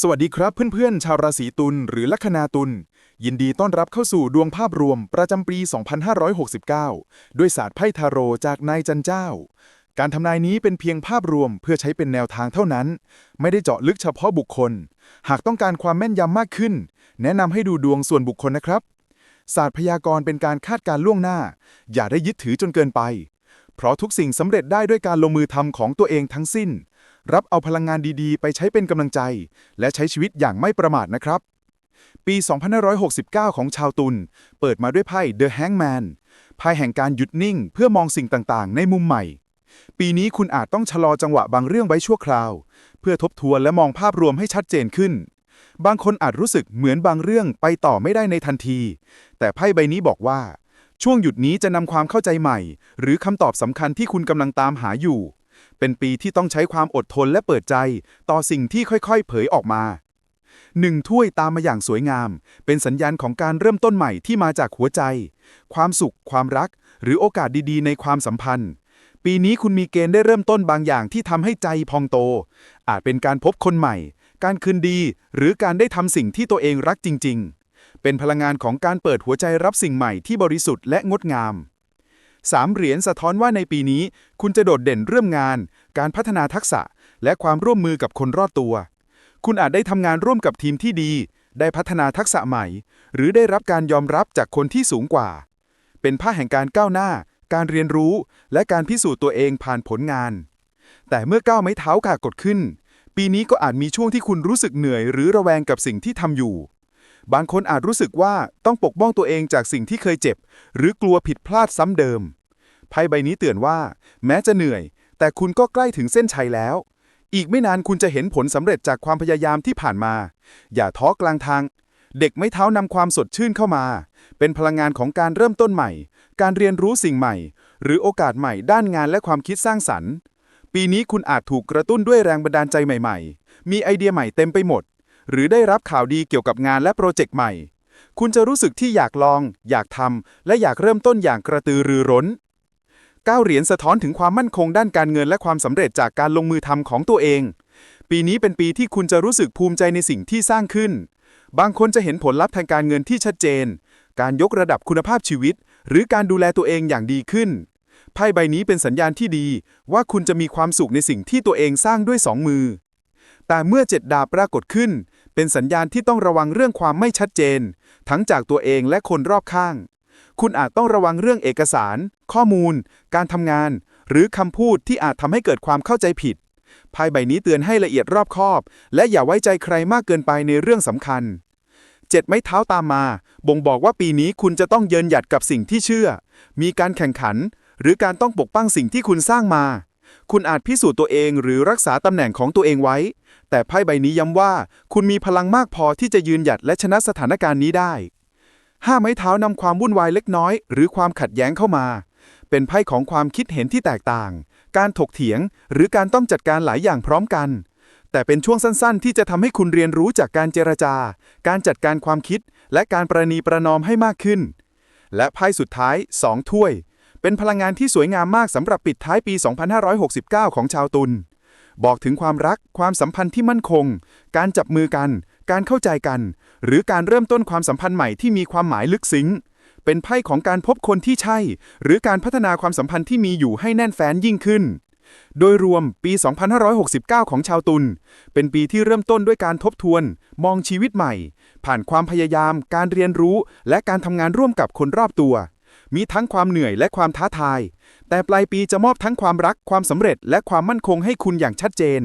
สวัสดีครับเพื่อนๆ ชาวราศีตุลหรือลัคนาตุลยินดีต้อนรับเข้าสู่ดวงภาพรวมประจำปี 2569 ด้วยศาสตร์ไพ่ทาโรจากนายจันเจ้า การทำนายนี้เป็นเพียงภาพรวมเพื่อใช้เป็นแนวทางเท่านั้น ไม่ได้เจาะลึกเฉพาะบุคคล หากต้องการความแม่นยำมากขึ้น แนะนำให้ดูดวงส่วนบุคคลนะครับ ศาสตร์พยากรณ์เป็นการคาดการล่วงหน้า อย่าได้ยึดถือจนเกินไป เพราะทุกสิ่งสำเร็จได้ด้วยการลงมือทำของตัวเองทั้งสิ้น รับเอาพลังงานดีๆ ไปใช้เป็นกำลังใจ และใช้ชีวิตอย่างไม่ประมาทนะครับ ปี 2569 ของชาวตุลเปิดมาด้วยไพ่ The Hangman ไพ่แห่งการหยุดนิ่งเพื่อมองสิ่งต่างๆ ในมุมใหม่ ปีนี้คุณอาจต้องชะลอจังหวะบางเรื่องไว้ชั่วคราว เพื่อทบทวนและมองภาพรวมให้ชัดเจนขึ้น บางคนอาจรู้สึกเหมือนบางเรื่องไปต่อไม่ได้ในทันที แต่ไพ่ใบนี้บอกว่าช่วงหยุดนี้จะนำความเข้าใจใหม่ หรือคำตอบสำคัญที่คุณกำลังตามหาอยู่ เป็นปีที่ต้องใช้ความอดทนและเปิดใจ ต่อสิ่งที่ค่อยๆ เผยออกมาหนึ่งถ้วยตามมาอย่างสวยงาม เป็นสัญญาณของการเริ่มต้นใหม่ที่มาจากหัวใจ ความสุข ความรัก หรือโอกาสดีๆ ในความสัมพันธ์ ปีนี้คุณมีเกณฑ์ได้เริ่มต้นบางอย่างที่ทำให้ใจพองโต อาจเป็นการพบคนใหม่ การคืนดี หรือการได้ทำสิ่งที่ตัวเองรักจริง ๆ เป็นพลังงานของการเปิดหัวใจรับสิ่งใหม่ที่บริสุทธิ์และงดงาม สามเหรียญสะท้อนว่าในปีนี้ คุณจะโดดเด่นเรื่องงาน การพัฒนาทักษะ และความร่วมมือกับคนรอบตัว คุณอาจได้ทำงานร่วมกับทีมที่ดี ได้พัฒนาทักษะใหม่ หรือได้รับการยอมรับจากคนที่สูงกว่า เป็นผ้าแห่งการก้าวหน้า การเรียนรู้ และการพิสูจน์ตัวเองผ่านผลงาน แต่เมื่อก้าวไม้เท้ากากดขึ้น ปีนี้ก็อาจมีช่วงที่คุณรู้สึกเหนื่อย หรือระแวงกับสิ่งที่ทำอยู่ บางคนอาจรู้สึกว่าต้องปกป้องตัวเองจากสิ่งที่เคยเจ็บ หรือกลัวผิดพลาดซ้ำเดิม ไพ่ใบนี้เตือนว่า แม้จะเหนื่อย แต่คุณก็ใกล้ถึงเส้นชัยแล้ว อีกไม่นานคุณจะเห็นผลสำเร็จจากความพยายามที่ผ่านมา อย่าท้อกลางทาง เด็กไม่เท้านำความสดชื่นเข้ามา เป็นพลังงานของการเริ่มต้นใหม่ การเรียนรู้สิ่งใหม่ หรือโอกาสใหม่ด้านงานและความคิดสร้างสรรค์ ปีนี้คุณอาจถูกกระตุ้นด้วยแรงบันดาลใจใหม่ ๆ มีไอเดียใหม่เต็มไปหมด หรือได้รับข่าวดีเกี่ยวกับงานและโปรเจกต์ใหม่ คุณจะรู้สึกที่อยากลอง อยากทำและอยากเริ่มต้นอย่างกระตือรือร้นก้าวเหรียญสะท้อนถึงความมั่นคงด้านการเงินและความสำเร็จจากการลงมือทำของตัวเอง ปีนี้เป็นปีที่คุณจะรู้สึกภูมิใจในสิ่งที่สร้างขึ้น บางคนจะเห็นผลลัพธ์ทางการเงินที่ชัดเจน การยกระดับคุณภาพชีวิต หรือการดูแลตัวเองอย่างดีขึ้น ไพ่ใบนี้เป็นสัญญาณที่ดี ว่าคุณจะมีความสุขในสิ่งที่ตัวเองสร้างด้วยสองมือ แต่เมื่อเจ็ดดาบปรากฏขึ้น เป็นสัญญาณที่ต้องระวังเรื่องความไม่ชัดเจน ทั้งจากตัวเองและคนรอบข้าง คุณอาจต้องระวังเรื่องเอกสาร ข้อมูล การทำงาน หรือคำพูดที่อาจทำให้เกิดความเข้าใจผิดไพ่ใบนี้เตือนให้ละเอียดรอบคอบ และอย่าไว้ใจใครมากเกินไปในเรื่องสำคัญเจ็ดไม้เท้าตามมา บ่งบอกว่าปีนี้คุณจะต้องเยินหยัดกับสิ่งที่เชื่อ มีการแข่งขัน หรือการต้องปกป้องสิ่งที่คุณสร้างมา คุณอาจพิสูจน์ตัวเองหรือรักษาตำแหน่งของตัวเองไว้ แต่ไพ่ใบนี้ย้ำว่า คุณมีพลังมากพอที่จะยืนหยัดและชนะสถานการณ์นี้ได้ห้าไม้เท้านำความวุ่นวายเล็กน้อย หรือความขัดแย้งเข้ามา เป็นไพ่ของความคิดเห็นที่แตกต่าง การถกเถียง หรือการต้องจัดการหลายอย่างพร้อมกัน แต่เป็นช่วงสั้นๆ ที่จะทำให้คุณเรียนรู้จากการเจรจา การจัดการความคิด และการประนีประนอมให้มากขึ้น และไพ่สุดท้าย2ถ้วย เป็นพลังงานที่สวยงามมากสำหรับปิดท้ายปี 2569 ของชาวตุล บอกถึงความรัก ความสัมพันธ์ที่มั่นคง การจับมือกัน การเข้าใจกัน หรือการเริ่มต้นความสัมพันธ์ใหม่ที่มีความหมายลึกซึ้ง เป็นไพ่ของการพบคนที่ใช่ หรือการพัฒนาความสัมพันธ์ที่มีอยู่ให้แน่นแฟ้นยิ่งขึ้น โดยรวมปี 2569 ของชาวตุล เป็นปีที่เริ่มต้นด้วยการทบทวน มองชีวิตใหม่ ผ่านความพยายาม การเรียนรู้ และการทำงานร่วมกับคนรอบตัว มีทั้งความเหนื่อยและความท้าทาย แต่ปลายปีจะมอบทั้งความรักความสำเร็จ และความมั่นคงให้คุณอย่างชัดเจน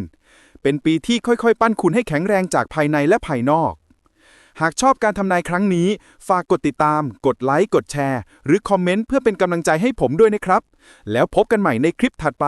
เป็นปีที่ค่อยๆ ปั้นคุณให้แข็งแรงจากภายในและภายนอก หากชอบการทำนายครั้งนี้ ฝากกดติดตาม กดไลค์ กดแชร์ หรือคอมเมนต์เพื่อเป็นกำลังใจให้ผมด้วยนะครับ แล้วพบกันใหม่ในคลิปถัดไป